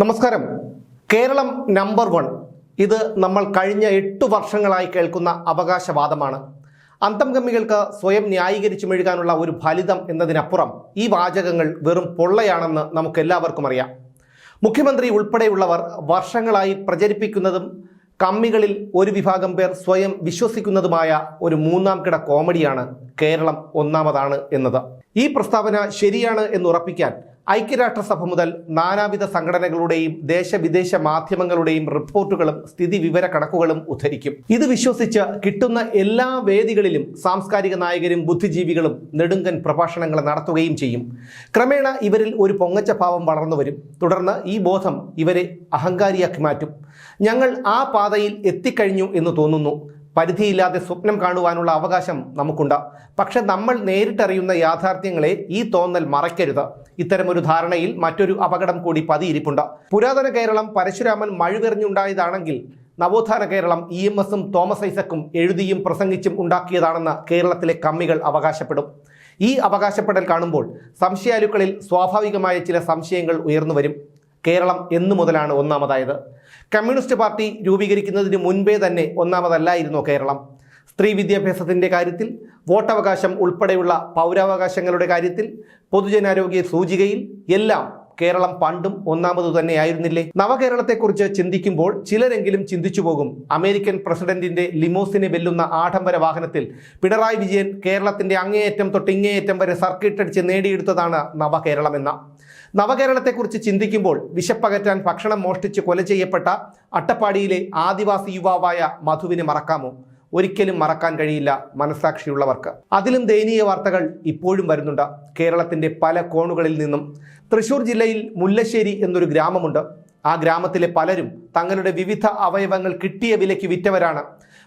നമസ്കാരം. Kerala number one. ഇത് നമ്മൾ കഴിഞ്ഞ എട്ട് വർഷങ്ങളായി കേൾക്കുന്ന അവകാശവാദമാണ്. അന്തംഗമികൾക്ക് സ്വയം ന്യായീകരിച്ചു മെഴുകാനുള്ള ഒരു ഫലിതം എന്നതിനപ്പുറം ഈ വാചകങ്ങൾ വെറും പൊള്ളയാണെന്ന് നമുക്കെല്ലാവർക്കും അറിയാം. മുഖ്യമന്ത്രി ഉൾപ്പെടെയുള്ളവർ വർഷങ്ങളായി പ്രചരിപ്പിക്കുന്നതും കമ്മികളിൽ ഒരു വിഭാഗം പേർ സ്വയം വിശ്വസിക്കുന്നതുമായ ഒരു മൂന്നാം കിട കോമഡിയാണ് കേരളം ഒന്നാമതാണ് എന്നത്. ഈ പ്രസ്താവന ശരിയാണ് എന്ന് ഉറപ്പിക്കാൻ ഐക്യരാഷ്ട്രസഭ മുതൽ നാനാവിധ സംഘടനകളുടെയും ദേശവിദേശ മാധ്യമങ്ങളുടെയും റിപ്പോർട്ടുകളും സ്ഥിതി വിവര കണക്കുകളും ഉദ്ധരിക്കും. ഇത് വിശ്വസിച്ച് കിട്ടുന്ന എല്ലാ വേദികളിലും സാംസ്കാരിക നായകരും ബുദ്ധിജീവികളും നെടുങ്കൻ പ്രഭാഷണങ്ങൾ നടത്തുകയും ചെയ്യും. ക്രമേണ ഇവരിൽ ഒരു പൊങ്ങച്ച ഭാവം വളർന്നു വരും. തുടർന്ന് ഈ ബോധം ഇവരെ അഹങ്കാരിയാക്കി മാറ്റും. ഞങ്ങൾ ആ പാതയിൽ എത്തിക്കഴിഞ്ഞു എന്ന് തോന്നുന്നു. പരിധിയില്ലാതെ സ്വപ്നം കാണുവാനുള്ള അവകാശം നമുക്കുണ്ട്. പക്ഷെ നമ്മൾ നേരിട്ടറിയുന്ന യാഥാർത്ഥ്യങ്ങളെ ഈ തോന്നൽ മറയ്ക്കരുത്. ഇത്തരമൊരു ധാരണയിൽ മറ്റൊരു അപകടം കൂടി പതിയിരിപ്പുണ്ട്. പുരാതന കേരളം പരശുരാമൻ മഴുവെറിഞ്ഞുണ്ടായതാണെങ്കിൽ നവോത്ഥാന കേരളം ഇ എം എസും തോമസ് ഐസക്കും എഴുതിയും പ്രസംഗിച്ചും ഉണ്ടാക്കിയതാണെന്ന് കേരളത്തിലെ കമ്മികൾ അവകാശപ്പെടും. ഈ അവകാശപ്പെടൽ കാണുമ്പോൾ സംശയാലുക്കളിൽ സ്വാഭാവികമായ ചില സംശയങ്ങൾ ഉയർന്നു വരും. കേരളം എന്നു മുതലാണ് ഒന്നാമതായത്. കമ്മ്യൂണിസ്റ്റ് പാർട്ടി രൂപീകരിക്കുന്നതിന് മുൻപേ തന്നെ ഒന്നാമതല്ലായിരുന്നോ കേരളം. സ്ത്രീ വിദ്യാഭ്യാസത്തിന്റെ കാര്യത്തിൽ വോട്ടവകാശം ഉൾപ്പെടെയുള്ള പൗരാവകാശങ്ങളുടെ കാര്യത്തിൽ പൊതുജനാരോഗ്യ സൂചികയിൽ എല്ലാം കേരളം പണ്ടും ഒന്നാമത് തന്നെയായിരുന്നില്ലേ? നവകേരളത്തെക്കുറിച്ച് ചിന്തിക്കുമ്പോൾ ചിലരെങ്കിലും ചിന്തിച്ചു പോകും. അമേരിക്കൻ പ്രസിഡന്റിന്റെ ലിമോസിനെ വെല്ലുന്ന ആഡംബര വാഹനത്തിൽ പിണറായി വിജയൻ കേരളത്തിന്റെ അങ്ങേയറ്റം തൊട്ട് ഇങ്ങേയറ്റം വരെ സർക്കിട്ട് അടിച്ച് നേടിയെടുത്തതാണ് നവകേരളം എന്ന. നവകേരളത്തെക്കുറിച്ച് ചിന്തിക്കുമ്പോൾ വിശപ്പകറ്റാൻ ഭക്ഷണം മോഷ്ടിച്ച് കൊല ചെയ്യപ്പെട്ട അട്ടപ്പാടിയിലെ ആദിവാസി യുവാവായ മധുവിനെ മറക്കാമോ? ഒരിക്കലും മറക്കാൻ കഴിയില്ല മനസാക്ഷിയുള്ളവർക്ക് അതിലും ദയനീയ വാർത്തകൾ ഇപ്പോഴും വരുന്നുണ്ട്. കേരളത്തിന്റെ പല കോണുകളിൽ നിന്നും. തൃശൂർ ജില്ലയിൽ മുല്ലശ്ശേരി എന്നൊരു ഗ്രാമമുണ്ട്. ആ ഗ്രാമത്തിലെ പലരും തങ്ങളുടെ വിവിധ അവയവങ്ങൾ കിട്ടിയ വിലയ്ക്ക് വിറ്റവരാണ്.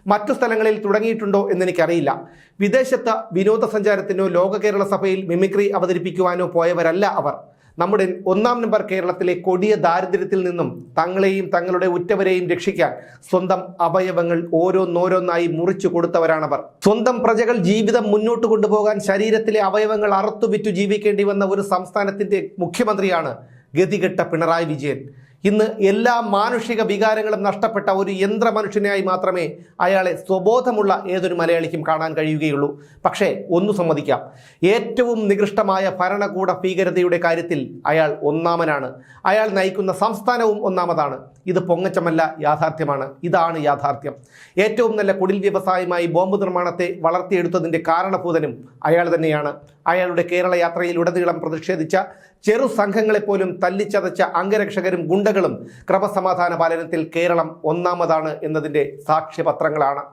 മറ്റു സ്ഥലങ്ങളിൽ തുടങ്ങിയിട്ടുണ്ടോ എന്നെനിക്കറിയില്ല. വിദേശത്ത് വിനോദസഞ്ചാരത്തിനോ ലോക കേരള സഭയിൽ മിമിക്രി അവതരിപ്പിക്കുവാനോ പോയവരല്ല അവർ. നമ്മുടെ ഒന്നാം നമ്പർ കേരളത്തിലെ കൊടിയ ദാരിദ്ര്യത്തിൽ നിന്നും തങ്ങളെയും തങ്ങളുടെ ഉറ്റവരെയും രക്ഷിക്കാൻ സ്വന്തം അവയവങ്ങൾ ഓരോന്നോരോന്നായി മുറിച്ചു കൊടുത്തവരാണവർ. സ്വന്തം പ്രജകൾ ജീവിതം മുന്നോട്ട് കൊണ്ടുപോകാൻ ശരീരത്തിലെ അവയവങ്ങൾ അറുത്തു വിറ്റു ജീവിക്കേണ്ടി വന്ന ഒരു സംസ്ഥാനത്തിന്റെ മുഖ്യമന്ത്രിയാണ് ഗതികെട്ട പിണറായി വിജയൻ. ഇന്ന് എല്ലാ മാനുഷിക വികാരങ്ങളും നഷ്ടപ്പെട്ട ഒരു യന്ത്ര മനുഷ്യനായി മാത്രമേ അയാളെ സ്വബോധമുള്ള ഏതൊരു മലയാളിക്കും കാണാൻ കഴിയുകയുള്ളൂ. പക്ഷേ ഒന്ന് സമ്മതിക്കാം. ഏറ്റവും നികൃഷ്ടമായ ഭരണകൂട ഭീകരതയുടെ കാര്യത്തിൽ അയാൾ ഒന്നാമനാണ്. അയാൾ നയിക്കുന്ന സംസ്ഥാനവും ഒന്നാമതാണ്. ഇത് പൊങ്ങച്ചമല്ല യാഥാർത്ഥ്യമാണ്. ഇതാണ് യാഥാർത്ഥ്യം. ഏറ്റവും നല്ല കുടിൽ വ്യവസായമായി ബോംബ് നിർമ്മാണത്തെ വളർത്തിയെടുത്തതിന്റെ കാരണഭൂതനും അയാൾ തന്നെയാണ്. അയാളുടെ കേരള യാത്രയിൽ ഉടനീളം പ്രതിഷേധിച്ച ചെറു സംഘങ്ങളെപ്പോലും തല്ലിച്ചതച്ച അംഗരക്ഷകരും ഗുണ്ടകളും ക്രമസമാധാന പാലനത്തിൽ കേരളം ഒന്നാമതാണ് എന്നതിന്റെ സാക്ഷ്യപത്രങ്ങളാണ്.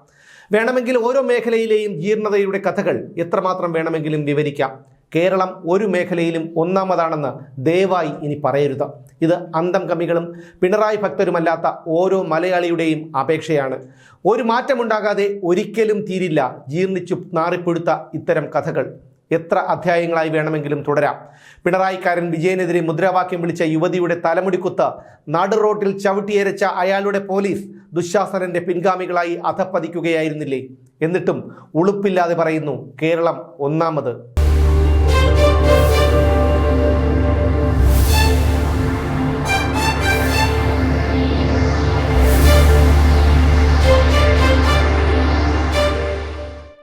വേണമെങ്കിൽ ഓരോ മേഖലയിലെയും ജീർണതയുടെ കഥകൾ എത്രമാത്രം വേണമെങ്കിലും വിവരിക്കാം. കേരളം ഒരു മേഖലയിലും ഒന്നാമതാണെന്ന് ദയവായി ഇനി പറയരുത്. ഇത് അന്തം കമികളും പിണറായി ഭക്തരുമല്ലാത്ത ഓരോ മലയാളിയുടെയും അപേക്ഷയാണ്. ഒരു മാറ്റമുണ്ടാകാതെ ഒരിക്കലും തീരില്ല ജീർണിച്ചു നാറിപ്പൊടുത്ത ഇത്തരം കഥകൾ. എത്ര അധ്യായങ്ങളായി വേണമെങ്കിലും തുടരാം. പിണറായിക്കാരൻ വിജയനെതിരെ മുദ്രാവാക്യം വിളിച്ച യുവതിയുടെ തലമുടിക്കുത്ത് നാട് റോട്ടിൽ ചവിട്ടിയരച്ച അയാളുടെ പോലീസ് ദുശാസനന്റെ പിൻഗാമികളായി അധപ്പതിക്കുകയായിരുന്നില്ലേ എന്നിട്ടും ഉളുപ്പില്ലാതെ പറയുന്നു കേരളം ഒന്നാമത്.